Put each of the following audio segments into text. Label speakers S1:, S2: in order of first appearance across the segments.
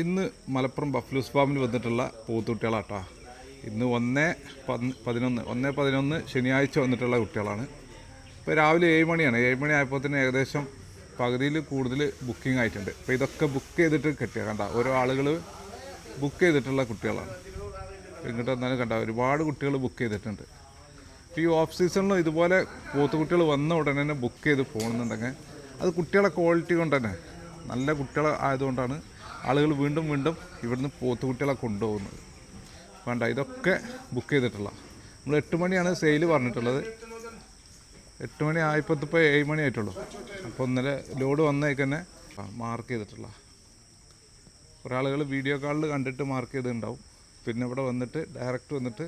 S1: ഇന്ന് മലപ്പുറം ബഫ്ലൂസ് ഫാമിൽ വന്നിട്ടുള്ള പോത്തുകുട്ടികളാട്ടാ ഇന്ന് ഒന്ന് പതിനൊന്ന് ഒന്ന് പതിനൊന്ന് ശനിയാഴ്ച വന്നിട്ടുള്ള കുട്ടികളാണ്. ഇപ്പോൾ രാവിലെ ഏഴ് മണിയാണ്. ഏഴ് മണി ആയപ്പോൾ തന്നെ ഏകദേശം പകുതിയിൽ കൂടുതൽ ബുക്കിംഗ് ആയിട്ടുണ്ട്. അപ്പോൾ ഇതൊക്കെ ബുക്ക് ചെയ്തിട്ട് കെട്ടിയ. കണ്ട ഓരോ ആളുകൾ ബുക്ക് ചെയ്തിട്ടുള്ള കുട്ടികളാണ്. ഇങ്ങോട്ട് വന്നാലും കണ്ട ഒരുപാട് കുട്ടികൾ ബുക്ക് ചെയ്തിട്ടുണ്ട്. ഈ ഓഫ് സീസണിലും ഇതുപോലെ പോത്തുകുട്ടികൾ വന്ന ഉടനെ തന്നെ ബുക്ക് ചെയ്ത് പോകുന്നുണ്ടെങ്കിൽ അത് കുട്ടികളെ ക്വാളിറ്റി കൊണ്ട് തന്നെ. നല്ല കുട്ടികൾ ആയതുകൊണ്ടാണ് ആളുകൾ വീണ്ടും വീണ്ടും ഇവിടുന്ന് പോത്തുകുട്ടികളെ കൊണ്ടുപോകുന്നത്. വേണ്ട ഇതൊക്കെ ബുക്ക് ചെയ്തിട്ടുള്ള. നമ്മൾ എട്ട് മണിയാണ് സെയിൽ പറഞ്ഞിട്ടുള്ളത്. എട്ട് മണി ആയപ്പോൾ ഏഴ് മണി ആയിട്ടുള്ളൂ. അപ്പോൾ ഇന്നലെ ലോഡ് വന്നേക്ക് തന്നെ മാർക്ക് ചെയ്തിട്ടുള്ള. കുറേ ആളുകൾ വീഡിയോ കാളിൽ കണ്ടിട്ട് മാർക്ക് ചെയ്തിട്ടുണ്ടാവും. പിന്നെ ഇവിടെ വന്നിട്ട് ഡയറക്റ്റ് വന്നിട്ട്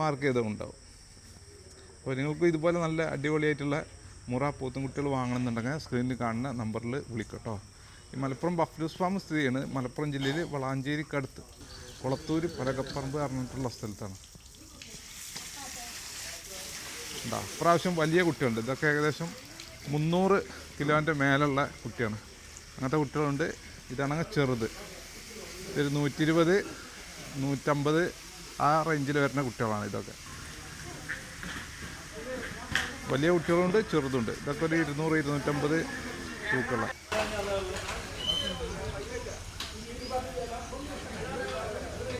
S1: മാർക്ക് ചെയ്തതുണ്ടാവും അപ്പോൾ നിങ്ങൾക്ക് ഇതുപോലെ നല്ല അടിപൊളിയായിട്ടുള്ള മുറ പോത്തും കുട്ടികൾ വാങ്ങണമെന്നുണ്ടെങ്കിൽ സ്ക്രീനിൽ കാണുന്ന നമ്പറിൽ വിളിക്കട്ടോ ഈ മലപ്പുറം ബഫ്ലൂസ് ഫാം സ്ഥിതി ചെയ്യുന്നത് മലപ്പുറം ജില്ലയിൽ വളാഞ്ചേരിക്കടുത്ത് കുളത്തൂർ പലകപ്പറമ്പ് പറഞ്ഞിട്ടുള്ള സ്ഥലത്താണ്. ഉണ്ടാ പ്രാവശ്യം വലിയ കുട്ടിയുണ്ട് ഇതൊക്കെ ഏകദേശം മുന്നൂറ് കിലോന്റെ മേലുള്ള കുട്ടിയാണ്. അങ്ങനത്തെ കുട്ടികളുണ്ട്. ഇതാണെങ്കിൽ ചെറുത്. ഒരു നൂറ്റി ഇരുപത് നൂറ്റമ്പത് ആ റേഞ്ചിൽ വരുന്ന കുട്ടികളാണ് ഇതൊക്കെ. വലിയ കുട്ടികളുണ്ട് ചെറുതുണ്ട്. ഇതൊക്കെ ഒരു ഇരുന്നൂറ് ഇരുന്നൂറ്റമ്പത് തൂക്കമുള്ള Yeah, no, no, no.